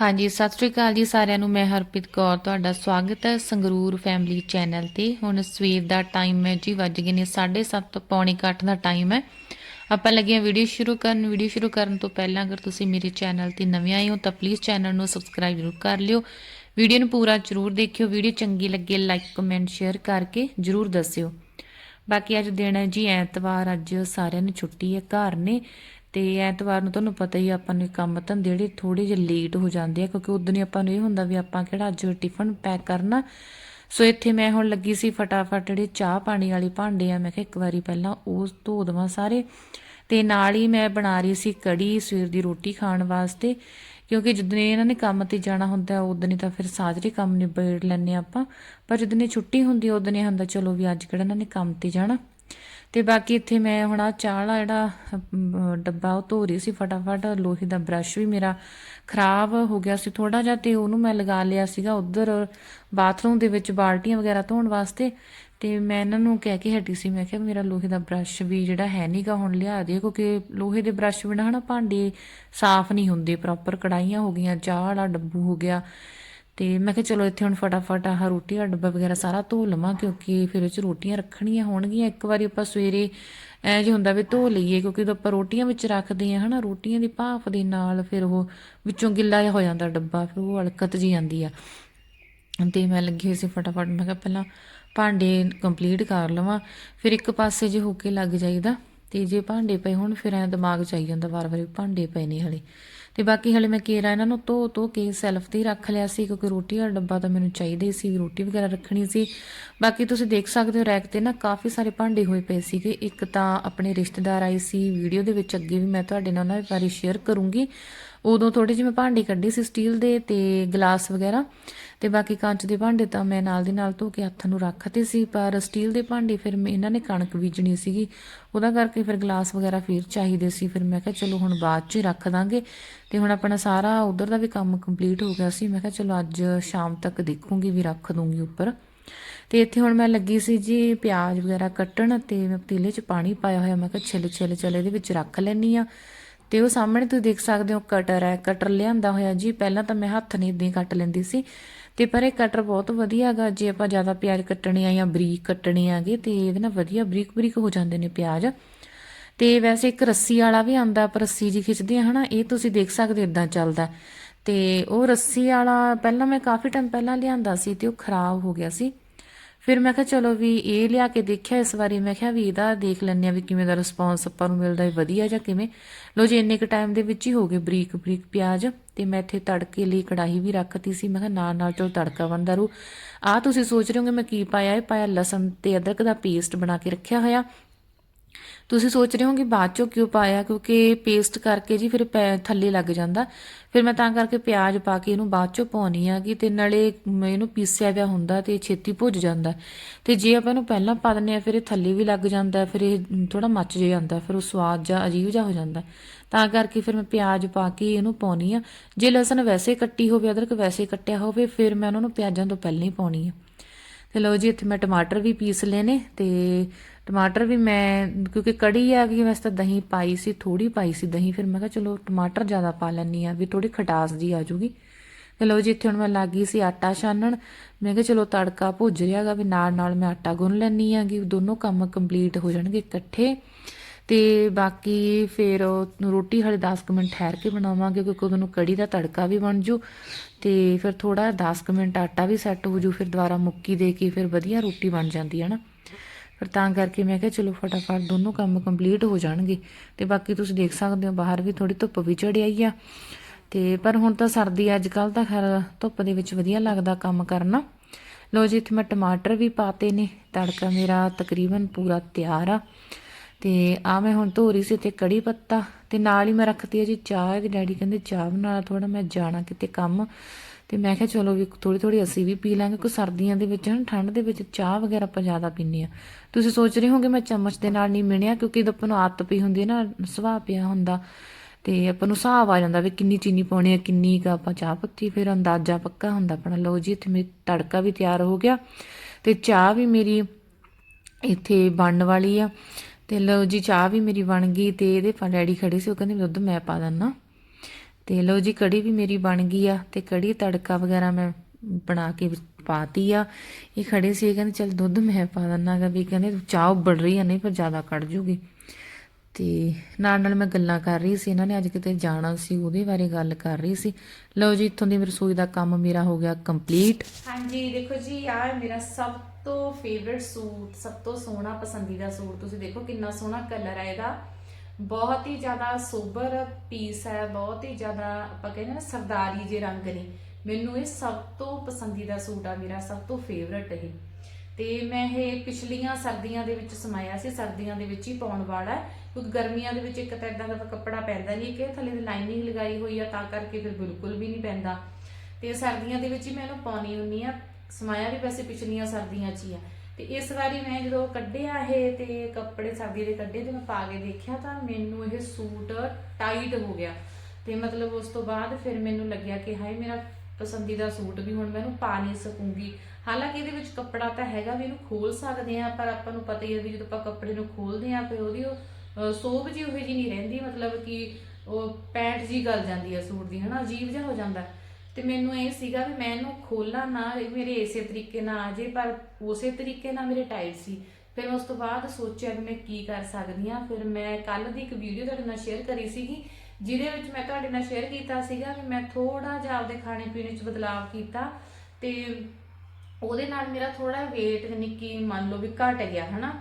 ਹਾਂਜੀ, ਸਤਿ ਸ੍ਰੀ ਅਕਾਲ ਜੀ ਸਾਰਿਆਂ ਨੂੰ। ਮੈਂ ਹਰਪ੍ਰੀਤ ਕੌਰ। ਤੁਹਾਡਾ ਸਵਾਗਤ ਹੈ ਸੰਗਰੂਰ ਫੈਮਿਲੀ ਚੈਨਲ ਤੇ। ਹੁਣ ਸਵੇਰ ਦਾ ਟਾਈਮ ਹੈ ਜੀ, ਵੱਜ ਗਏ ਨੇ 7:30 ਪੌਣੇ ਕੁ ਦਾ ਟਾਈਮ ਹੈ। ਆਪਾਂ ਲੱਗੇ ਹਾਂ ਵੀਡੀਓ ਸ਼ੁਰੂ ਕਰਨ। ਵੀਡੀਓ ਸ਼ੁਰੂ ਕਰਨ ਤੋਂ ਪਹਿਲਾਂ ਅਗਰ ਤੁਸੀਂ ਮੇਰੇ ਚੈਨਲ ਤੇ ਨਵੇਂ ਆਏ ਹੋ, ਤਾਂ ਪਲੀਜ਼ ਚੈਨਲ ਨੂੰ ਸਬਸਕ੍ਰਾਈਬ ਜ਼ਰੂਰ ਕਰ ਲਿਓ। ਵੀਡੀਓ ਨੂੰ ਪੂਰਾ ਜ਼ਰੂਰ ਦੇਖਿਓ। ਵੀਡੀਓ ਚੰਗੀ ਲੱਗੇ ਲਾਈਕ ਕਮੈਂਟ ਸ਼ੇਅਰ ਕਰਕੇ ਜ਼ਰੂਰ ਦੱਸਿਓ। ਬਾਕੀ ਅੱਜ ਦਿਨ ਹੈ ਜੀ, ਐਤਵਾਰ। ਅੱਜ ਸਾਰਿਆਂ ਨੂੰ ਛੁੱਟੀ ਹੈ ਘਰ ਨੇ। ਤੇ ਐਤਵਾਰ ਨੂੰ ਤੁਹਾਨੂੰ ਪਤਾ ਹੀ ਆਪਾਂ ਨੂੰ ਕੰਮ ਧੰਦੇ ਜਿਹੜੇ ਥੋੜੇ ਜਿਹਾ ਲੇਟ ਹੋ ਜਾਂਦੇ ਆ, ਕਿਉਂਕਿ ਉਦੋਂ ਹੀ ਆਪਾਂ ਨੂੰ ਇਹ ਹੁੰਦਾ ਵੀ ਆਪਾਂ ਕਿਹੜਾ ਅੱਜ ਟਿਫਨ ਪੈਕ ਕਰਨਾ। ਸੋ ਇੱਥੇ ਮੈਂ ਹੁਣ ਲੱਗੀ ਸੀ ਫਟਾਫਟ ਜਿਹੜੇ ਚਾਹ ਪਾਣੀ ਵਾਲੇ ਭਾਂਡੇ ਆ, ਮੈਂ ਕਿਹਾ ਇੱਕ ਵਾਰੀ ਪਹਿਲਾਂ ਉਹ ਧੋ ਦੇਵਾਂ ਸਾਰੇ। ਤੇ ਨਾਲ ਹੀ ਮੈਂ ਬਣਾ ਰਹੀ ਸੀ ਕੜੀ ਸਵੇਰ ਦੀ ਰੋਟੀ ਖਾਣ ਵਾਸਤੇ, ਕਿਉਂਕਿ ਜਦੋਂ ਇਹਨਾਂ ਨੇ ਕੰਮ ਤੇ ਜਾਣਾ ਹੁੰਦਾ ਉਦੋਂ ਹੀ ਤਾਂ ਫਿਰ ਸਾਜਰੇ ਕੰਮ ਨਿਬੇੜ ਲੈਂਦੇ ਹਾਂ ਆਪਾਂ। ਪਰ ਜਦੋਂ ਨੇ ਛੁੱਟੀ ਹੁੰਦੀ ਉਦੋਂ ਨੇ ਹੁੰਦਾ, ਚਲੋ ਵੀ ਅੱਜ ਕਿਹੜਾ ਇਹਨਾਂ ਨੇ ਕੰਮ ਤੇ ਜਾਣਾ। ਤੇ ਬਾਕੀ ਇੱਥੇ ਮੈਂ ਹੁਣ ਆ ਚਾਹ ਵਾਲਾ ਜਿਹੜਾ ਡੱਬਾ ਉਹ ਧੋ ਰਹੀ ਸੀ ਫਟਾਫਟ, ਲੋਹੇ ਦਾ ਬ੍ਰਸ਼ ਵੀ ਮੇਰਾ ਖਰਾਬ ਹੋ ਗਿਆ ਸੀ ਥੋੜਾ ਜਿਹਾ ਤੇ ਉਹਨੂੰ ਮੈਂ ਲਗਾ ਲਿਆ ਸੀਗਾ ਉਧਰ ਬਾਥਰੂਮ ਦੇ ਵਿੱਚ ਬਾਲਟੀਆਂ ਵਗੈਰਾ ਧੋਣ ਵਾਸਤੇ ਤੇ ਮੈਂ ਇਹਨਾਂ ਨੂੰ ਕਹਿ ਕੇ ਹਟੀ ਸੀ, ਮੈਂ ਕਿਹਾ ਮੇਰਾ ਲੋਹੇ ਦਾ ਬ੍ਰਸ਼ ਵੀ ਜਿਹੜਾ ਹੈ ਨਹੀਂਗਾ ਹੁਣ ਲਿਆ ਦੇ ਕਿਉਂਕਿ ਲੋਹੇ ਦੇ ਬ੍ਰਸ਼ ਬਿਨਾਂ ਹਨਾ ਭਾਂਡੇ ਸਾਫ਼ ਨਹੀਂ ਹੁੰਦੇ ਪ੍ਰੋਪਰ ਕੜਾਈਆਂ ਹੋ ਗਈਆਂ, ਚਾਹ ਵਾਲਾ ਡੱਬੂ ਹੋ ਗਿਆ। ਤੇ ਮੈਂ ਕਿਹਾ ਚਲੋ ਇੱਥੇ ਹੁਣ ਫਟਾਫਟ ਆਹ ਰੋਟੀ ਦਾ ਡੱਬਾ ਵਗੈਰਾ ਸਾਰਾ ਧੋ ਲਵਾਂ ਕਿਉਂਕਿ ਫਿਰ ਇਹ ਚ ਰੋਟੀਆਂ ਰੱਖਣੀਆਂ ਹੋਣਗੀਆਂ। ਇੱਕ ਵਾਰੀ ਆਪਾਂ ਸਵੇਰੇ ਐ ਜੇ ਹੁੰਦਾ ਵੀ ਧੋ ਲਈਏ ਕਿਉਂਕਿ ਜਦੋਂ ਆਪਾਂ ਰੋਟੀਆਂ ਵਿੱਚ ਰੱਖਦੇ ਆ ਹਨਾ, ਰੋਟੀਆਂ ਦੀ ਭਾਫ ਦੇ ਨਾਲ ਫਿਰ ਉਹ ਵਿੱਚੋਂ ਗਿੱਲਾ ਜਿਹਾ ਹੋ ਜਾਂਦਾ ਡੱਬਾ, ਫਿਰ ਉਹ ਅਲਕਤ ਜੀ ਆਂਦੀ ਆ। ਤੇ ਮੈਂ ਲੱਗੀ ਹੋਈ ਸੀ ਫਟਾਫਟ, ਮੈਂ ਕਿਹਾ ਪਹਿਲਾਂ ਭਾਂਡੇ ਕੰਪਲੀਟ ਕਰ ਲਵਾਂ, ਫਿਰ ਇੱਕ ਪਾਸੇ ਜੇ ਹੋ ਕੇ ਲੱਗ ਜਾਈਦਾ ਤੇ ਜੇ ਭਾਂਡੇ ਪਏ ਹੁਣ, ਫਿਰ ਐ ਦਿਮਾਗ ਚ ਆਈ ਜਾਂਦਾ ਵਾਰ-ਵਾਰ ਭਾਂਡੇ ਪਏ ਨੇ ਹਲੇ। ਤੇ ਬਾਕੀ ਹਲੇ ਮੈਂ ਕੇਰਾ ਇਹਨਾਂ ਨੂੰ ਧੋ ਧੋ ਕੇ ਸੈਲਫ ਤੇ ਹੀ ਰੱਖ ਲਿਆ ਸੀ, ਕਿਉਂਕਿ ਰੋਟੀ ਦਾ ਡੱਬਾ ਤਾਂ ਮੈਨੂੰ ਚਾਹੀਦਾ ਹੀ ਸੀ ਵੀ ਰੋਟੀ ਵਗੈਰਾ ਰੱਖਣੀ ਸੀ। ਬਾਕੀ ਤੁਸੀਂ ਦੇਖ ਸਕਦੇ ਹੋ ਰੈਕ ਤੇ ਨਾ ਕਾਫੀ ਸਾਰੇ ਭਾਂਡੇ ਹੋਏ ਪਏ ਸੀਗੇ। ਇੱਕ ਤਾਂ ਆਪਣੇ ਰਿਸ਼ਤੇਦਾਰ ਆਏ ਸੀ, ਵੀਡੀਓ ਦੇ ਵਿੱਚ ਅੱਗੇ ਵੀ ਮੈਂ ਤੁਹਾਡੇ ਨਾਲ ਉਹਨਾਂ ਬਾਰੇ ਸ਼ੇਅਰ ਕਰੂੰਗੀ। ਉਦੋਂ ਥੋੜੇ ਜਿਹੇ ਮੈਂ ਭਾਂਡੇ ਕੱਢੇ ਸੀ ਸਟੀਲ ਦੇ ਤੇ ਗਲਾਸ ਵਗੈਰਾ। ਤੇ ਬਾਕੀ ਕੱਚ ਦੇ ਭਾਂਡੇ ਤਾਂ ਮੈਂ ਨਾਲ ਦੀ ਨਾਲ ਧੋ ਕੇ ਹੱਥ ਨੂੰ ਰੱਖਤੇ ਸੀ, ਪਰ ਸਟੀਲ ਦੇ ਭਾਂਡੇ ਫਿਰ ਮੈਂ ਇਹਨਾਂ ਨੇ ਕਣਕ ਬੀਜਣੀ ਸੀਗੀ। ਉਹਦਾ ਕਰਕੇ ਫਿਰ ਗਲਾਸ ਵਗੈਰਾ ਫਿਰ ਚਾਹੀਦੇ ਸੀ। ਫਿਰ ਮੈਂ ਕਿਹਾ ਚਲੋ ਹੁਣ ਬਾਅਦ 'ਚ ਹੀ ਰੱਖ ਦਾਂਗੇ। ਤੇ ਹੁਣ ਆਪਣਾ ਸਾਰਾ ਉਧਰ ਦਾ ਵੀ ਕੰਮ ਕੰਪਲੀਟ ਹੋ ਗਿਆ ਸੀ। ਮੈਂ ਕਿਹਾ ਚਲੋ ਅੱਜ ਸ਼ਾਮ ਤੱਕ ਦੇਖੂੰਗੀ ਵੀ ਰੱਖ ਦੂੰਗੀ ਉੱਪਰ। ਤੇ ਇੱਥੇ ਹੁਣ ਮੈਂ ਲੱਗੀ ਸੀ ਜੀ ਪਿਆਜ਼ ਵਗੈਰਾ ਕੱਟਣ ਤੇ ਮੈਂ ਪਤੀਲੇ 'ਚ ਪਾਣੀ ਪਾਇਆ ਹੋਇਆ। ਮੈਂ ਕਿਹਾ ਛਿੱਲ ਛਿੱਲ ਛਿੱਲ ਇਹਦੇ ਵਿੱਚ ਰੱਖ ਲੈਣੀ ਆ ਤੇ ਉਹ ਸਾਹਮਣੇ ਤੁਸੀਂ ਦੇਖ ਸਕਦੇ ਹੋ ਕਟਰ ਹੈ। ਕਟਰ ਲਿਆਂਦਾ ਹੋਇਆ ਜੀ। ਪਹਿਲਾਂ ਤਾਂ ਮੈਂ ਹੱਥ ਨਹੀਂ ਇਦਾਂ ਕੱਟ ਲੈਂਦੀ ਸੀ। ਤੇ ਪਰ ਇਹ ਕਟਰ ਬਹੁਤ ਵਧੀਆ ਹੈਗਾ ਜੇ ਆਪਾਂ ਜ਼ਿਆਦਾ ਪਿਆਜ਼ ਕੱਟਣੇ ਆ ਜਾਂ ਬਰੀਕ ਕੱਟਣੇ ਆਗੇ, ਤੇ ਇਹਦੇ ਨਾਲ ਵਧੀਆ ਬਰੀਕ ਬਰੀਕ ਹੋ ਜਾਂਦੇ ਨੇ ਪਿਆਜ਼। ਤੇ ਵੈਸੇ ਇੱਕ ਰੱਸੀ ਵਾਲਾ ਵੀ ਆਂਦਾ ਪਰ ਰੱਸੀ ਜੀ ਖਿੱਚਦੇ ਆ, ਹਨਾ, ਇਹ ਤੁਸੀਂ ਦੇਖ ਸਕਦੇ ਇਦਾਂ ਚੱਲਦਾ। ਤੇ ਉਹ ਰੱਸੀ ਵਾਲਾ ਪਹਿਲਾਂ ਮੈਂ ਕਾਫੀ ਟਾਈਮ ਪਹਿਲਾਂ ਲਿਆਂਦਾ ਸੀ ਤੇ ਉਹ ਖਰਾਬ ਹੋ ਗਿਆ ਸੀ। ਫਿਰ ਮੈਂ ਕਿਹਾ ਚਲੋ ਵੀ ਇਹ ਲਿਆ ਕੇ ਦੇਖਿਆ ਇਸ ਵਾਰੀ, ਮੈਂ ਕਿਹਾ ਵੀ ਇਹਦਾ ਦੇਖ ਲੈਂਦੇ ਆ ਵੀ ਕਿਵੇਂ ਦਾ ਰਿਸਪੌਂਸ ਆਪਾਂ ਨੂੰ ਮਿਲਦਾ ਹੈ ਵਧੀਆ ਜਾਂ ਕਿਵੇਂ। ਲੋ ਜੀ, ਇੰਨੇ ਕ ਟਾਈਮ ਦੇ ਵਿੱਚ ਹੀ ਹੋ ਗਏ ਬਰੀਕ ਬਰੀਕ ਪਿਆਜ਼। ਤੇ ਮੈਂ ਇੱਥੇ ਤੜਕੇ ਲਈ ਕੜਾਹੀ ਵੀ ਰੱਖਤੀ ਸੀ। ਮੈਂ ਕਿਹਾ ਨਾਲ ਨਾਲ ਚੋ ਤੜਕਾ ਬਣਦਾ ਰੂ ਆ ਤੁਸੀਂ ਸੋਚ ਰਹੇ ਹੋਗੇ ਮੈਂ ਕੀ ਪਾਇਆ? ਇਹ ਪਾਇਆ ਲਸਣ ਤੇ ਅਦਰਕ ਦਾ ਪੇਸਟ ਬਣਾ ਕੇ ਰੱਖਿਆ ਹੋਇਆ। ਤੁਸੀਂ ਸੋਚ ਰਹੇ ਹੋ ਕਿ ਬਾਅਦ ਚੋਂ ਕਿਉਂ ਪਾਇਆ? ਕਿਉਂਕਿ ਪੇਸਟ ਕਰਕੇ ਜੀ ਫਿਰ ਪੈ- ਥੱਲੇ ਲੱਗ ਜਾਂਦਾ। ਫਿਰ ਮੈਂ ਤਾਂ ਕਰਕੇ ਪਿਆਜ਼ ਪਾ ਕੇ ਇਹਨੂੰ ਬਾਅਦ ਚੋਂ ਪਾਉਣੀ ਆ ਕਿ ਤੇ ਨਾਲੇ ਇਹਨੂੰ ਪੀਸਿਆ ਪਿਆ ਹੁੰਦਾ ਤੇ ਛੇਤੀ ਭੁੱਜ ਜਾਂਦਾ। ਤੇ ਜੇ ਆਪਾਂ ਇਹਨੂੰ ਪਹਿਲਾਂ ਪਾ ਦਿੰਨੇ ਆ, ਫਿਰ ਇਹ ਥੱਲੇ ਵੀ ਲੱਗ ਜਾਂਦਾ, ਫਿਰ ਇਹ ਥੋੜਾ ਮੱਚ ਜੇ ਜਾਂਦਾ, ਫਿਰ ਉਹ ਸਵਾਦ ਜਾਂ ਅਜੀਬ ਜਿਹਾ ਹੋ ਜਾਂਦਾ। ਤਾਂ ਕਰਕੇ ਫਿਰ ਮੈਂ ਪਿਆਜ਼ ਪਾ ਕੇ ਇਹਨੂੰ ਪਾਉਣੀ ਆ। ਜੇ ਲਸਣ ਵੈਸੇ ਕੱਟੀ ਹੋਵੇ, ਅਦਰਕ ਵੈਸੇ ਕੱਟਿਆ ਹੋਵੇ, ਫਿਰ ਮੈਂ ਉਹਨਾਂ ਨੂੰ ਪਿਆਜ਼ਾਂ ਤੋਂ ਪਹਿਲਾਂ ਹੀ ਪਾਉਣੀ ਆ। ਤੇ ਲਓ ਜੀ, ਇੱਥੇ ਮੈਂ ਟਮਾਟਰ ਵੀ ਪੀਸ ਲਏ ਨੇ ਤੇ ਟਮਾਟਰ ਵੀ ਮੈਂ, ਕਿਉਂਕਿ ਕੜੀ ਆ ਗਈ ਵੈਸੇ ਤਾਂ ਦਹੀਂ ਪਾਈ ਸੀ ਥੋੜੀ ਪਾਈ ਸੀ ਦਹੀਂ, ਫਿਰ ਮੈਂ ਕਿਹਾ ਚਲੋ ਟਮਾਟਰ ਜ਼ਿਆਦਾ ਪਾ ਲੈਣੀ ਆ ਵੀ ਥੋੜੀ ਖਟਾਸ ਜੀ ਆ ਜੂਗੀ ਤੇ ਲਓ ਜੀ, ਇੱਥੇ ਹੁਣ ਮੈਂ ਲੱਗ ਗਈ ਸੀ ਆਟਾ ਛਾਨਣ। ਮੈਂ ਕਿਹਾ ਚਲੋ ਤੜਕਾ ਭੁੱਜ ਰਿਹਾਗਾ ਵੀ ਨਾਲ ਨਾਲ ਮੈਂ ਆਟਾ ਗੁੰਨ ਲੈਣੀ ਆਗੀ ਦੋਨੋਂ ਕੰਮ ਕੰਪਲੀਟ ਹੋ ਜਾਣਗੇ ਇਕੱਠੇ। ਤੇ ਬਾਕੀ ਫਿਰ ਰੋਟੀ ਹਲੇ 10 ਕੁ ਮਿੰਟ ਠਹਿਰ ਕੇ ਬਣਾਵਾਂਗੇ, ਕਿਉਂਕਿ ਉਦੋਂ ਨੂੰ ਕੜੀ ਦਾ ਤੜਕਾ ਵੀ ਬਣ ਜੂ। ਤੇ ਫਿਰ ਥੋੜਾ 10 ਕੁ ਮਿੰਟ ਆਟਾ ਵੀ ਸੈੱਟ ਹੋ ਜੂ, ਫਿਰ ਦੁਬਾਰਾ ਮੁੱਕੀ ਦੇ ਕੇ ਫਿਰ ਵਧੀਆ ਰੋਟੀ ਬਣ ਜਾਂਦੀ ਹੈ ਨਾ। ਫਿਰ ਤਾਂ ਕਰਕੇ ਮੈਂ ਕਿਹਾ ਚਲੋ ਫਟਾਫਟ ਦੋਨੋਂ ਕੰਮ ਕੰਪਲੀਟ ਹੋ ਜਾਣਗੇ। ਤੇ ਬਾਕੀ ਤੁਸੀਂ ਦੇਖ ਸਕਦੇ ਹੋ ਬਾਹਰ ਵੀ ਥੋੜੀ ਧੁੱਪ ਵੀ ਚੜੀ ਆਈ ਆ। ਤੇ ਪਰ ਹੁਣ ਤਾਂ ਸਰਦੀ ਅੱਜ ਕੱਲ ਤਾਂ ਖੈਰ ਧੁੱਪ ਦੇ ਵਿੱਚ ਵਧੀਆ ਲੱਗਦਾ ਕੰਮ ਕਰਨਾ। ਲੋ ਜੀ, ਇੱਥੇ ਮੈਂ ਟਮਾਟਰ ਵੀ ਪਾਤੇ ਨੇ, ਤੜਕਾ ਮੇਰਾ ਤਕਰੀਬਨ ਪੂਰਾ ਤਿਆਰ ਆ। ਤੇ ਆ ਮੈਂ ਹੁਣ ਧੋ ਰਹੀ ਸੀ ਤੇ ਕੜੀ ਪੱਤਾ, ਤੇ ਨਾਲ ਹੀ ਮੈਂ ਰੱਖਤੀ ਹੈ ਜੀ ਚਾਹ। ਇਹਦੇ ਡੈਡੀ ਕਹਿੰਦੇ ਚਾਹ ਬਣਾ ਥੋੜਾ ਮੈਂ ਜਾਣਾ ਕਿਤੇ ਕੰਮ। ਤੇ ਮੈਂ ਕਿਹਾ ਚਲੋ ਵੀ ਥੋੜੀ ਥੋੜੀ ਅਸੀਂ ਵੀ ਪੀ ਲਾਂਗੇ ਕਿ ਸਰਦੀਆਂ ਦੇ ਵਿੱਚ ਹਨ ਠੰਡ ਦੇ ਵਿੱਚ ਚਾਹ ਵਗੈਰਾ ਆਪਾਂ ਜ਼ਿਆਦਾ ਪੀਂਦੇ ਆ ਤੁਸੀਂ ਸੋਚ ਰਹੇ ਹੋਗੇ ਮੈਂ ਚਮਚ ਦੇ ਨਾਲ ਨਹੀਂ ਮਿਣਿਆ, ਕਿਉਂਕਿ ਜਦੋਂ ਆਪਾਂ ਨੂੰ ਆਦਤ ਪਈ ਹੁੰਦੀ ਹੈ ਨਾ, ਸੁਭਾਅ ਪਿਆ ਹੁੰਦਾ, ਤੇ ਆਪਾਂ ਨੂੰ ਹਿਸਾਬ ਆ ਜਾਂਦਾ ਵੀ ਕਿੰਨੀ ਚੀਨੀ ਪਾਉਣੀ ਹੈ, ਕਿੰਨੀ ਕ ਆਪਾਂ ਚਾਹ ਪੱਤੀ, ਫਿਰ ਅੰਦਾਜ਼ਾ ਪੱਕਾ ਹੁੰਦਾ ਆਪਣਾ। ਲਓ ਜੀ, ਇੱਥੇ ਮੇਰੀ ਤੜਕਾ ਵੀ ਤਿਆਰ ਹੋ ਗਿਆ, ਤੇ ਚਾਹ ਵੀ ਮੇਰੀ ਇੱਥੇ ਬਣਨ ਵਾਲੀ ਆ। ਤੇ ਲਓ ਜੀ, ਚਾਹ ਵੀ ਮੇਰੀ ਬਣ ਗਈ, ਤੇ ਇਹਦੇ ਪਾ ਡੈਡੀ ਖੜੇ ਸੀ, ਉਹ ਕਹਿੰਦੇ ਵੀ ਦੁੱਧ ਮੈਂ ਪਾ ਦਿੰਨਾ ਤੇ ਲਓ ਜੀ, ਕੜੀ ਵੀ ਮੇਰੀ ਬਣ ਗਈ ਆ ਤੇ ਕੜੀ ਤੜਕਾ ਵਗੈਰਾ ਮੈਂ ਬਣਾ ਕੇ ਪਾਤੀ ਆ। ਇਹ ਖੜੇ ਸੀ ਕਹਿੰਦੇ, ਚਲ ਦੁੱਧ ਮੈਂ ਪਾ ਦਿੰਨਾਗਾ ਵੀ ਕਹਿੰਦੇ ਚਾਹ ਉੱਬਲ ਰਹੀ ਆ, ਨਹੀਂ ਪਰ ਜ਼ਿਆਦਾ ਕੱਢ ਜੂਗੀ। ਤੇ ਨਾਲ ਨਾਲ ਮੈਂ ਗੱਲਾਂ ਕਰ ਰਹੀ ਸੀ, ਇਹਨਾਂ ਨੇ ਅੱਜ ਕਿਤੇ ਜਾਣਾ ਸੀ, ਉਹਦੇ ਬਾਰੇ ਗੱਲ ਕਰ ਰਹੀ ਸੀ। ਲਓ ਜੀ, ਇੱਥੋਂ ਦੀ ਰਸੋਈ ਦਾ ਕੰਮ ਮੇਰਾ ਹੋ ਗਿਆ ਕੰਪਲੀਟ ਹਾਂਜੀ, ਦੇਖੋ ਜੀ, ਆਹ ਮੇਰਾ ਸਭ ਤੋਂ ਫੇਵਰਿਟ ਸੂਟ, ਸਭ ਤੋਂ ਸੋਹਣਾ, ਪਸੰਦੀਦਾ ਸੂਟ। ਤੁਸੀਂ ਦੇਖੋ ਕਿੰਨਾ ਸੋਹਣਾ ਕਲਰ ਹੈ ਇਹਦਾ। ਬਹੁਤ ਹੀ ਜ਼ਿਆਦਾ ਸੋਬਰ ਪੀਸ ਹੈ, ਬਹੁਤ ਹੀ ਜ਼ਿਆਦਾ ਆਪਾਂ ਕਹਿੰਦੇ ਨਾ ਸਰਦਾਰੀ ਜੇ ਰੰਗ ਨੇ। ਮੈਨੂੰ ਇਹ ਸਭ ਤੋਂ ਪਸੰਦੀਦਾ ਸੂਟ ਆ, ਮੇਰਾ ਸਭ ਤੋਂ ਫੇਵਰਿਟ ਇਹ। ਤੇ ਮੈਂ ਇਹ ਪਿਛਲੀਆਂ ਸਰਦੀਆਂ ਦੇ ਵਿੱਚ ਸਮਾਇਆ ਸੀ, ਸਰਦੀਆਂ ਦੇ ਵਿੱਚ ਹੀ ਪਾਉਣ ਵਾਲਾ ਕਿਉਂਕਿ ਗਰਮੀਆਂ ਦੇ ਵਿੱਚ ਇੱਕ ਤਾਂ ਇਦਾਂ ਦਾ ਕੱਪੜਾ ਪੈਂਦਾ ਨਹੀਂ ਕਿ ਥੱਲੇ ਦੀ ਲਾਈਨਿੰਗ ਲਗਾਈ ਹੋਈ ਆ, ਤਾਂ ਕਰਕੇ ਫਿਰ ਬਿਲਕੁਲ ਵੀ ਨਹੀਂ ਪੈਂਦਾ। ਤੇ ਸਰਦੀਆਂ ਦੇ ਵਿੱਚ ਹੀ ਮੈਂ ਇਹਨੂੰ ਪਾਉਣੀ ਹੁੰਨੀ ਆ, ਸਮਾਇਆ ਵੀ ਵੈਸੇ ਪਿਛਲੀਆਂ ਸਰਦੀਆਂ 'ਚ ਹੀ ਆ। ਤੇ ਇਸ ਵਾਰੀ ਮੈਂ ਜਦੋਂ ਕੱਢਿਆ ਇਹ ਤੇ ਕੱਪੜੇ ਸਰਦੀ ਦੇ ਕੱਢੇ ਤੇ ਮੈਂ ਪਾ ਕੇ ਦੇਖਿਆ ਤਾਂ ਮੈਨੂੰ ਇਹ ਸੂਟ ਟਾਈਟ ਹੋ ਗਿਆ। ਤੇ ਮਤਲਬ ਉਸ ਤੋਂ ਬਾਅਦ ਫਿਰ ਮੈਨੂੰ ਲੱਗਿਆ ਕਿ ਹਾਏ, ਮੇਰਾ ਪਸੰਦੀਦਾ ਸੂਟ ਵੀ ਹੁਣ ਮੈਂ ਇਹਨੂੰ ਪਾ ਨਹੀਂ ਸਕੂੰਗੀ। ਹਾਲਾਂਕਿ ਇਹਦੇ ਵਿੱਚ ਕੱਪੜਾ ਤਾਂ ਹੈਗਾ ਵੀ ਇਹਨੂੰ ਖੋਲ ਸਕਦੇ ਆ ਪਰ ਆਪਾਂ ਨੂੰ ਪਤਾ ਹੀ ਹੈ ਵੀ ਜਦੋਂ ਆਪਾਂ ਕੱਪੜੇ ਨੂੰ ਖੋਲਦੇ ਆ ਫਿਰ ਉਹਦੀ ਉਹ ਸੋਭ ਜੀ ਉਹ ਜੀ ਨਹੀਂ ਰਹਿੰਦੀ, ਮਤਲਬ ਕਿ ਉਹ ਪੈਂਟ ਜੀ ਗਲ ਜਾਂਦੀ ਹੈ ਸੂਟ ਦੀ, ਹਨਾ? ਅਜੀਬ ਜਿਹਾ ਹੋ ਜਾਂਦਾ। ਤੇ ਮੈਨੂੰ ਇਹ ਸੀਗਾ ਵੀ ਮੈਂ ਇਹਨੂੰ ਖੋਲਾਂ ਨਾ, ਇਹ ਮੇਰੇ ਇਸੇ ਤਰੀਕੇ ਨਾਲ ਆ ਜੇ, ਪਰ ਉਸੇ ਤਰੀਕੇ ਨਾਲ ਮੇਰੇ ਟਾਈਪ ਸੀ। ਫਿਰ ਉਸ ਤੋਂ ਬਾਅਦ ਸੋਚਿਆ ਵੀ ਮੈਂ ਕੀ ਕਰ ਸਕਦੀ ਆ ਫਿਰ ਮੈਂ ਕੱਲ ਦੀ ਇੱਕ ਵੀਡੀਓ ਤੁਹਾਡੇ ਨਾਲ ਸ਼ੇਅਰ ਕਰੀ ਸੀਗੀ, ਜਿਹਦੇ ਵਿੱਚ ਮੈਂ ਤੁਹਾਡੇ ਨਾਲ ਸ਼ੇਅਰ ਕੀਤਾ ਸੀਗਾ ਵੀ ਮੈਂ ਥੋੜਾ ਜਿਹਾ ਆਪਦੇ ਖਾਣੇ ਪੀਣੇ 'ਚ ਬਦਲਾਅ ਕੀਤਾ ਤੇ ਉਹਦੇ ਨਾਲ ਮੇਰਾ ਥੋੜਾ weight ਕਿ ਮੰਨ ਲਓ ਵੀ ਘਟ ਗਿਆ, ਹਨਾ?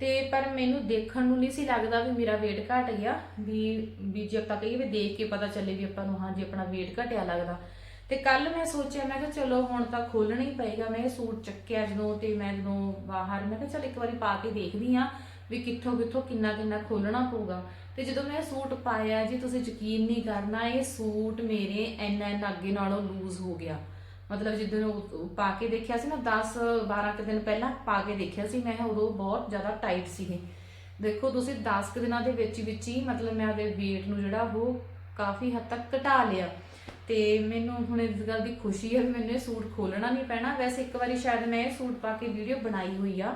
ਤੇ ਪਰ ਮੈਨੂੰ ਦੇਖਣ ਨੂੰ ਨਹੀਂ ਸੀ ਲੱਗਦਾ ਵੀ ਮੇਰਾ weight ਘਟ ਗਿਆ, ਵੀ ਵੀ ਜੇ ਆਪਾਂ ਕਹੀਏ ਵੀ ਦੇਖ ਕੇ ਪਤਾ ਚੱਲੇ ਵੀ ਆਪਾਂ ਨੂੰ, ਹਾਂ ਜੀ, ਆਪਣਾ weight ਘਟਿਆ ਲੱਗਦਾ। ਤੇ ਕੱਲ ਮੈਂ ਸੋਚਿਆ, ਮੈਂ ਕਿਹਾ ਚਲੋ ਹੁਣ ਤਾਂ ਖੋਲਣਾ ਹੀ ਪਏਗਾ। ਮੈਂ ਇਹ ਸੂਟ ਚੱਕਿਆ ਜਦੋਂ ਤੇ ਮੈਂ ਜਦੋਂ ਬਾਹਰ, ਮੈਂ ਕਿਹਾ ਚਲ ਇੱਕ ਵਾਰੀ ਪਾ ਕੇ ਦੇਖਦੀ ਆ ਵੀ ਕਿੱਥੋਂ ਕਿੱਥੋਂ ਕਿੰਨਾ ਕਿੰਨਾ ਖੋਲਣਾ ਪਊਗਾ। ਤੇ ਜਦੋਂ ਮੈਂ ਸੂਟ ਪਾਇਆ, ਜੀ ਤੁਸੀਂ ਯਕੀਨ ਨਹੀਂ ਕਰਨਾ, ਇਹ ਸੂਟ ਮੇਰੇ ਇੰਨਾ ਇੰਨਾ ਅੱਗੇ ਨਾਲੋਂ ਲੂਜ਼ ਹੋ ਗਿਆ। ਮਤਲਬ ਜਿੱਦਣ ਪਾ ਕੇ ਦੇਖਿਆ ਸੀ ਨਾ 10 12 ਕੁ ਦਿਨ ਪਹਿਲਾਂ ਪਾ ਕੇ ਦੇਖਿਆ ਸੀ, ਮੈਂ ਉਦੋਂ ਬਹੁਤ ਜ਼ਿਆਦਾ ਟਾਈਟ ਸੀ ਦੇਖੋ, ਤੁਸੀਂ 10 ਕੁ ਦਿਨਾਂ ਦੇ ਵਿੱਚ ਵਿੱਚ ਹੀ ਮਤਲਬ ਮੈਂ ਆਪਦੇ weight ਨੂੰ ਜਿਹੜਾ ਉਹ ਕਾਫੀ ਹੱਦ ਤੱਕ ਘਟਾ ਲਿਆ। ਤੇ ਮੈਨੂੰ ਹੁਣ ਇਸ ਗੱਲ ਦੀ ਖੁਸ਼ੀ ਹੈ ਵੀ ਮੈਨੂੰ ਇਹ ਸੂਟ ਖੋਲਣਾ ਨਹੀਂ ਪੈਣਾ। ਵੈਸੇ ਇੱਕ ਵਾਰੀ ਸ਼ਾਇਦ ਮੈਂ ਇਹ ਸੂਟ ਪਾ ਕੇ ਵੀਡੀਓ ਬਣਾਈ ਹੋਈ ਆ।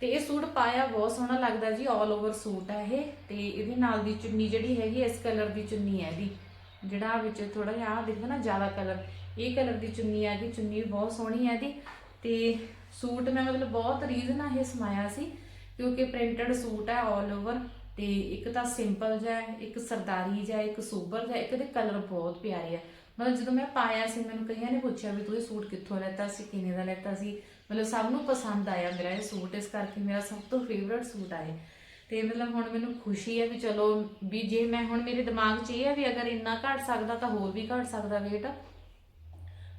ਤੇ ਇਹ ਸੂਟ ਪਾਇਆ ਬਹੁਤ ਸੋਹਣਾ ਲੱਗਦਾ ਜੀ ਆਲ ਓਵਰ ਸੂਟ ਹੈ ਇਹ। ਤੇ ਇਹਦੇ ਨਾਲ ਦੀ ਚੁੰਨੀ ਜਿਹੜੀ ਹੈਗੀ, ਇਸ ਕਲਰ ਦੀ ਚੁੰਨੀ ਹੈ ਇਹਦੀ। ਜਿਹੜਾ ਵਿੱਚ ਥੋੜਾ ਜਿਹਾ ਆਹ ਦਿਖਦਾ ਨਾ, ਜ਼ਿਆਦਾ ਕਲਰ ਇਹ ਕਲਰ ਦੀ ਚੁੰਨੀ ਹੈ ਇਹਦੀ, ਚੁੰਨੀ ਵੀ ਬਹੁਤ ਸੋਹਣੀ ਹੈ ਇਹਦੀ। ਤੇ ਸੂਟ ਮੈਂ ਮਤਲਬ ਬਹੁਤ ਰੀਜ਼ਨ ਨਾਲ ਇਹ ਸਮਾਇਆ ਸੀ, ਕਿਉਂਕਿ ਪ੍ਰਿੰਟਡ ਸੂਟ ਹੈ ਆਲ ਓਵਰ ਤੇ ਇੱਕ ਤਾਂ ਸਿੰਪਲ ਜਿਹਾ ਹੈ, ਇੱਕ ਸਰਦਾਰੀ ਜਿਹਾ, ਇੱਕ ਸੂਬਰ ਜਿਹਾ, ਇੱਕ ਦੇ ਕਲਰ ਬਹੁਤ ਪਿਆਰੇ ਆ। ਮਤਲਬ ਜਦੋਂ ਮੈਂ ਪਾਇਆ ਸੀ, ਮੈਨੂੰ ਕਈਆਂ ਨੇ ਪੁੱਛਿਆ ਵੀ ਤੂੰ ਇਹ ਸੂਟ ਕਿੱਥੋਂ ਲੈਤਾ ਸੀ ਕਿੰਨੇ ਦਾ ਲੈਤਾ ਸੀ? ਮਤਲਬ ਸਭ ਨੂੰ ਪਸੰਦ ਆਇਆ ਮੇਰਾ ਇਹ ਸੂਟ, ਇਸ ਕਰਕੇ ਮੇਰਾ ਸਭ ਤੋਂ ਫੇਵਰਟ ਸੂਟ ਆਏ ਤੇ ਮਤਲਬ ਹੁਣ ਮੈਨੂੰ ਖੁਸ਼ੀ ਹੈ ਵੀ ਚਲੋ ਵੀ ਜੇ ਮੈਂ ਹੁਣ ਮੇਰੇ ਦਿਮਾਗ 'ਚ ਇਹ ਹੈ ਵੀ ਅਗਰ ਇੰਨਾ ਘਟ ਸਕਦਾ ਤਾਂ ਹੋਰ ਵੀ ਘਟ ਸਕਦਾ weight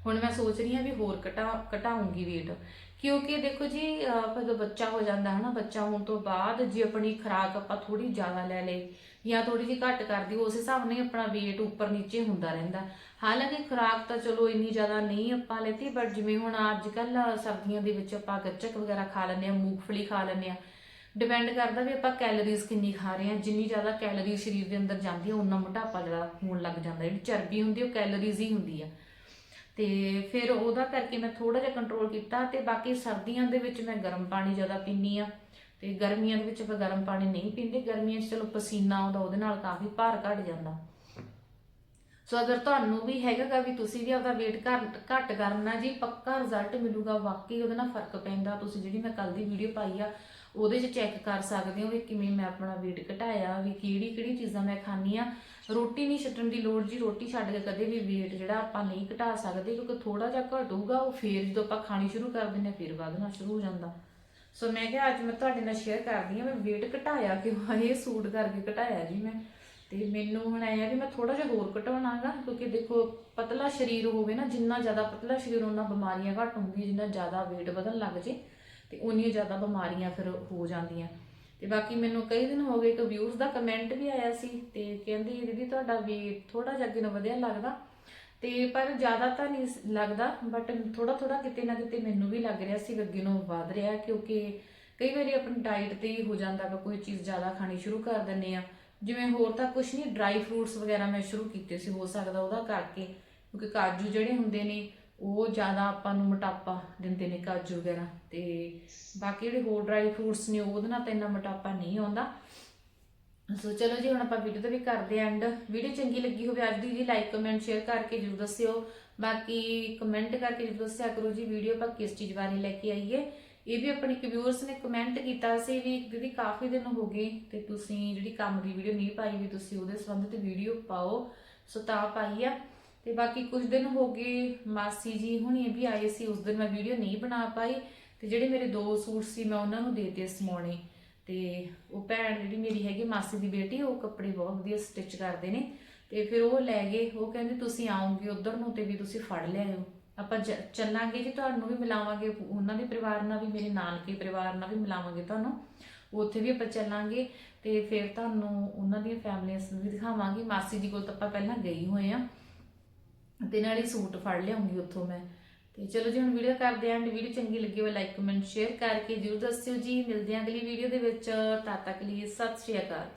ਹੁਣ ਮੈਂ ਸੋਚ ਰਹੀ ਹਾਂ ਵੀ ਹੋਰ ਘਟਾ ਘਟਾਉਂਗੀ weight ਕਿਉਂਕਿ ਦੇਖੋ ਜੀ, ਅਹ ਜਦੋਂ ਬੱਚਾ ਹੋ ਜਾਂਦਾ ਹੈ ਨਾ ਬੱਚਾ ਹੋਣ ਤੋਂ ਬਾਅਦ ਜੇ ਆਪਣੀ ਖੁਰਾਕ ਆਪਾਂ ਥੋੜੀ ਜ਼ਿਆਦਾ ਲੈ ਲੇ ਜਾਂ ਥੋੜੀ ਜਿਹੀ ਘੱਟ ਕਰਦੀ ਉਸ ਹਿਸਾਬ ਨਾਲ ਆਪਣਾ weight ਉੱਪਰ ਨੀਚੇ ਹੁੰਦਾ ਰਹਿੰਦਾ। ਹਾਲਾਂਕਿ ਖੁਰਾਕ ਤਾਂ ਚਲੋ ਇੰਨੀ ਜ਼ਿਆਦਾ ਨਹੀਂ ਆਪਾਂ ਲੈਤੀ ਬਟ ਜਿਵੇਂ ਹੁਣ ਅੱਜ ਕੱਲ ਸਰਦੀਆਂ ਦੇ ਵਿੱਚ ਆਪਾਂ ਗੱਚਕ ਵਗੈਰਾ ਖਾ ਲੈਂਦੇ ਆ ਮੂੰਗਫਲੀ ਖਾ ਲੈਂਦੇ ਆ ਡਿਪੈਂਡ ਕਰਦਾ ਵੀ ਆਪਾਂ ਕੈਲਰੀਜ਼ ਕਿੰਨੀ ਖਾ ਰਹੇ ਹਾਂ। ਜਿੰਨੀ ਜ਼ਿਆਦਾ ਕੈਲੋਰੀ ਸਰੀਰ ਦੇ ਅੰਦਰ ਜਾਂਦੀ ਹੈ ਉਨਾ ਮੋਟਾਪਾ ਜਿਹੜਾ ਹੋਣ ਲੱਗ ਜਾਂਦਾ। ਜਿਹੜੀ ਚਰਬੀ ਹੁੰਦੀ ਉਹ ਕੈਲਰੀਜ਼ ਹੀ ਹੁੰਦੀ ਆ। ਤੇ ਫਿਰ ਉਹਦਾ ਕਰਕੇ ਮੈਂ ਥੋੜਾ ਜਿਹਾ ਕੰਟਰੋਲ ਕੀਤਾ ਤੇ ਬਾਕੀ ਸਰਦੀਆਂ ਦੇ ਵਿੱਚ ਮੈਂ ਗਰਮ ਪਾਣੀ ਜ਼ਿਆਦਾ ਪੀਨੀ ਆ ਤੇ ਗਰਮੀਆਂ ਦੇ ਵਿੱਚ ਆਪਾਂ ਗਰਮ ਪਾਣੀ ਨਹੀਂ ਪੀਂਦੇ, ਗਰਮੀਆਂ 'ਚ ਚਲੋ ਪਸੀਨਾ ਆਉਂਦਾ, ਉਹਦੇ ਨਾਲ ਕਾਫੀ ਭਾਰ ਘਟ ਜਾਂਦਾ। ਸੋ ਅਗਰ ਤੁਹਾਨੂੰ ਵੀ ਹੈਗਾਗਾ ਵੀ ਤੁਸੀਂ ਵੀ ਆਪਦਾ weight ਘੱਟ ਘੱਟ ਕਰਨਾ ਜੀ, ਪੱਕਾ ਰਿਜ਼ਲਟ ਮਿਲੂਗਾ, ਵਾਕਈ ਉਹਦੇ ਨਾਲ ਫ਼ਰਕ ਪੈਂਦਾ। ਤੁਸੀਂ ਜਿਹੜੀ ਮੈਂ ਕੱਲ ਦੀ ਵੀਡੀਓ ਪਾਈ ਆ, ਉਹਦੇ 'ਚ ਚੈੱਕ ਕਰ ਸਕਦੇ ਹੋ ਵੀ ਕਿਵੇਂ ਮੈਂ ਆਪਣਾ weight ਘਟਾਇਆ, ਵੀ ਕਿਹੜੀ ਕਿਹੜੀ ਚੀਜ਼ਾਂ ਮੈਂ ਖਾਣੀ ਆ ਰੋਟੀ ਨਹੀਂ ਛੱਡਣ ਦੀ ਲੋੜ ਜੀ, ਰੋਟੀ ਛੱਡ ਕੇ ਕਦੇ ਵੀ weight ਜਿਹੜਾ ਆਪਾਂ ਨਹੀਂ ਘਟਾ ਸਕਦੇ, ਕਿਉਂਕਿ ਥੋੜਾ ਜਿਹਾ ਘਟੂਗਾ ਉਹ ਫੇਰ ਜਦੋਂ ਆਪਾਂ ਖਾਣੀ ਸ਼ੁਰੂ ਕਰ ਦਿੰਦੇ ਹਾਂ, ਫੇਰ ਵਧਣਾ ਸ਼ੁਰੂ ਹੋ ਜਾਂਦਾ। ਸੋ ਮੈਂ ਕਿਹਾ ਅੱਜ ਮੈਂ ਤੁਹਾਡੇ ਨਾਲ ਸ਼ੇਅਰ ਕਰਦੀ ਹਾਂ ਮੈਂ weight ਘਟਾਇਆ ਕਿਉਂ? ਇਹ ਸੂਟ ਕਰਕੇ ਘਟਾਇਆ ਜੀ ਮੈਂ। ਤੇ ਮੈਨੂੰ ਹੁਣ ਐ ਆ ਵੀ ਮੈਂ ਥੋੜਾ ਜਿਹਾ ਹੋਰ ਘਟਾਉਣਾਗਾ, ਕਿਉਂਕਿ ਦੇਖੋ, ਪਤਲਾ ਸਰੀਰ ਹੋਵੇ ਨਾ, ਜਿੰਨਾ ਜ਼ਿਆਦਾ ਪਤਲਾ ਸਰੀਰ ਉਹਨਾਂ ਬਿਮਾਰੀਆਂ ਘੱਟ ਹੁੰਦੀਆਂ ਜਿੰਨਾ ਜ਼ਿਆਦਾ weight ਵਧਣ ਲੱਗ ਜੇ, ਤੇ ਉਨੀਆਂ ਜ਼ਿਆਦਾ ਬਿਮਾਰੀਆਂ ਫਿਰ ਹੋ ਜਾਂਦੀਆਂ। ਤੇ ਬਾਕੀ ਮੈਨੂੰ ਕਈ ਦਿਨ ਹੋ ਗਏ ਇੱਕ ਵਿਊਜ਼ ਦਾ ਕਮੈਂਟ ਵੀ ਆਇਆ ਸੀ ਤੇ ਕਹਿੰਦੀ, ਦੀਦੀ, ਤੁਹਾਡਾ weight ਥੋੜਾ ਜਿਹਾ ਅੱਗੇ ਨੂੰ ਵਧਿਆ ਲੱਗਦਾ। ਤੇ ਪਰ ਜ਼ਿਆਦਾ ਤਾਂ ਨਹੀਂ ਲੱਗਦਾ ਬਟ ਥੋੜਾ ਥੋੜਾ ਕਿਤੇ ਨਾ ਕਿਤੇ ਮੈਨੂੰ ਵੀ ਲੱਗ ਰਿਹਾ ਸੀ ਅੱਗੇ ਨੂੰ ਵਧ ਰਿਹਾ, ਕਿਉਂਕਿ ਕਈ ਵਾਰੀ ਆਪਣੀ ਡਾਈਟ ਤੇ ਹੀ ਹੋ ਜਾਂਦਾ ਵਾ, ਕੋਈ ਚੀਜ਼ ਜ਼ਿਆਦਾ ਖਾਣੀ ਸ਼ੁਰੂ ਕਰ ਦਿੰਨੇ ਆ ਜਿਵੇਂ ਹੋਰ ਤਾਂ ਕੁਝ ਨਹੀਂ ਡਰਾਈ ਫਰੂਟਸ ਵਗੈਰਾ ਮੈਂ ਸ਼ੁਰੂ ਕੀਤੇ ਸੀ, ਹੋ ਸਕਦਾ ਉਹਦਾ ਕਰਕੇ, ਕਿਉਂਕਿ ਕਾਜੂ ਜਿਹੜੇ ਹੁੰਦੇ ਨੇ ਉਹ ਜ਼ਿਆਦਾ ਆਪਾਂ ਨੂੰ ਮੋਟਾਪਾ ਦਿੰਦੇ ਨੇ ਕਾਜੂ ਵਗੈਰਾ ਤੇ ਬਾਕੀ ਜਿਹੜੇ ਹੋਰ ਡਰਾਈ ਫਰੂਟਸ ਨੇ ਉਹਦੇ ਨਾਲ ਤਾਂ ਇੰਨਾ ਮੋਟਾਪਾ ਨਹੀਂ ਆਉਂਦਾ। ਸੋ ਚਲੋ ਜੀ, ਹੁਣ ਆਪਾਂ ਵੀਡੀਓ ਤੇ ਵੀ ਕਰਦੇ ਐਂਡ ਵੀਡੀਓ ਚੰਗੀ ਲੱਗੀ ਹੋਵੇ ਅੱਜ ਦੀ ਜੀ ਲਾਈਕ ਕਮੈਂਟ ਸ਼ੇਅਰ ਕਰਕੇ ਜਰੂਰ ਦੱਸਿਓ। ਬਾਕੀ ਕਮੈਂਟ ਕਰਕੇ ਜਰੂਰ ਦੱਸਿਆ ਕਰੋ ਜੀ ਵੀਡੀਓ ਆਪਾਂ ਕਿਸ ਚੀਜ਼ ਬਾਰੇ ਲੈ ਕੇ ਆਈਏ। ਇਹ ਵੀ ਆਪਣੇ ਵਿਊਅਰਸ ਨੇ ਕਮੈਂਟ ਕੀਤਾ ਸੀ ਵੀ ਦੀਦੀ ਕਾਫੀ ਦਿਨ ਹੋ ਗਏ ਤੇ ਤੁਸੀਂ ਜਿਹੜੀ ਕੰਮ ਦੀ ਵੀਡੀਓ ਨਹੀਂ ਪਾਈ ਵੀ ਤੁਸੀਂ ਉਹਦੇ ਸੰਬੰਧ ਤੇ ਵੀਡੀਓ ਪਾਓ। ਸੋ ਤਾਂ ਪਾਈ ਆ। ਤੇ ਬਾਕੀ ਕੁਝ ਦਿਨ ਹੋ ਗਏ ਮਾਸੀ ਜੀ ਹੁਣੀ ਵੀ ਆਏ ਸੀ, ਉਸ ਦਿਨ ਮੈਂ ਵੀਡੀਓ ਨਹੀਂ ਬਣਾ ਪਾਈ ਤੇ ਜਿਹੜੇ ਮੇਰੇ ਦੋ ਸੂਟ ਸੀ ਮੈਂ ਉਹਨਾਂ ਨੂੰ ਦੇਤੇ ਸਮਾਉਣੇ ਤੇ ਉਹ ਭੈਣ ਜਿਹੜੀ ਮੇਰੀ ਹੈਗੀ ਮਾਸੀ ਦੀ ਬੇਟੀ, ਉਹ ਕੱਪੜੇ ਬਹੁਤ ਵਧੀਆ ਸਟਿਚ ਕਰਦੇ ਨੇ ਤੇ ਫਿਰ ਉਹ ਲੈ ਗਏ, ਉਹ ਕਹਿੰਦੇ ਤੁਸੀਂ ਆਉਂਗੇ ਉਧਰ ਨੂੰ ਤੇ ਵੀ ਤੁਸੀਂ ਫੜ ਲਿਆਇਓ। ਆਪਾਂ ਜ- ਚੱਲਾਂਗੇ ਜੀ ਤੁਹਾਨੂੰ ਵੀ ਮਿਲਾਵਾਂਗੇ, ਉਹਨਾਂ ਦੇ ਪਰਿਵਾਰ ਨਾਲ ਵੀ, ਮੇਰੇ ਨਾਨਕੇ ਪਰਿਵਾਰ ਨਾਲ ਵੀ ਮਿਲਾਵਾਂਗੇ ਤੁਹਾਨੂੰ। ਉੱਥੇ ਵੀ ਆਪਾਂ ਚੱਲਾਂਗੇ ਤੇ ਫਿਰ ਤੁਹਾਨੂੰ ਉਹਨਾਂ ਦੀਆਂ ਫੈਮਲੀਆਂ ਵੀ ਦਿਖਾਵਾਂਗੇ। ਮਾਸੀ ਜੀ ਕੋਲ ਤਾਂ ਆਪਾਂ ਪਹਿਲਾਂ ਗਈ ਹੋਏ ਆ ਤੇ ਨਾਲ ਹੀ ਸੂਟ ਫੜ ਲਿਆਉਂਗੀ ਉੱਥੋਂ ਮੈਂ। ਤੇ ਚਲੋ ਜੀ, ਹੁਣ ਵੀਡੀਓ ਕਰਦੇ ਆਂ ਵੀਡੀਓ ਚੰਗੀ ਲੱਗੀ ਹੋਵੇ ਲਾਈਕ ਕਮੈਂਟ ਸ਼ੇਅਰ ਕਰਕੇ ਜਰੂਰ ਦੱਸਿਓ ਜੀ। ਮਿਲਦੇ ਆਂ ਅਗਲੀ ਵੀਡੀਓ ਦੇ ਵਿੱਚ। ਤਦ ਤੱਕ ਲਈ ਸਤਿ ਸ਼੍ਰੀ ਅਕਾਲ।